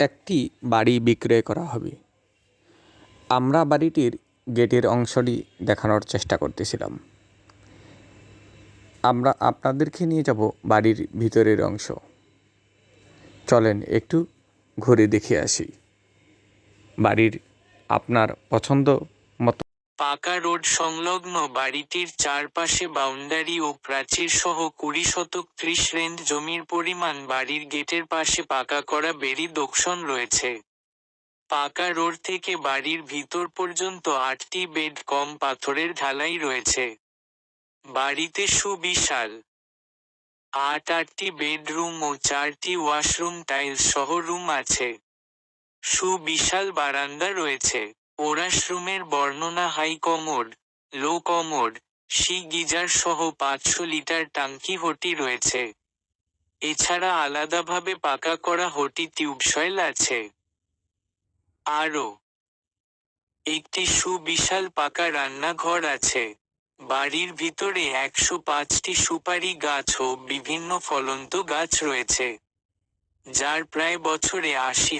একটি বাড়ি বিক্রয় করা হবে। আমরা বাড়িটির গেটের অংশটি দেখানোর চেষ্টা করতেছিলাম। আমরা আপনাদেরকে নিয়ে যাব বাড়ির ভিতরের অংশ। চলেন একটু ঘুরে দেখে আসি। বাড়ির আপনার পছন্দ মতো পাকা রোড সংলগ্ন বাড়িটির চারপাশে বাউন্ডারি ও প্রাচীর সহ কুড়ি শতক ত্রিশ রেন্ট জমির পরিমাণ বাড়ির গেটের পাশে পাকা করা বেরি দোকসন রয়েছে। পাকা রোড থেকে বাড়ির ভিতর পর্যন্ত আটটি বেড কম পাথরের ঢালাই রয়েছে। বাড়িতে সুবিশাল। আট আটটি বেডরুম ও চারটি ওয়াশরুম টাইলস সহ রুম আছে। সুবিশাল বারান্দা রয়েছে। ওরাশরুমের বর্ণনা হাই কমোড লো কমোড সি গিজার সহ পাঁচশো লিটার টাঙ্কি হটি রয়েছে। এছাড়া আলাদাভাবে পাকা করা হটি টিউবশয়েল আছে। আরও, একটি সুবিশাল পাকা রান্নাঘর আছে। বাড়ির ভিতরে একশো পাঁচটি সুপারি গাছ ও বিভিন্ন ফলন্ত গাছ রয়েছে, যার প্রায় বছরে আশি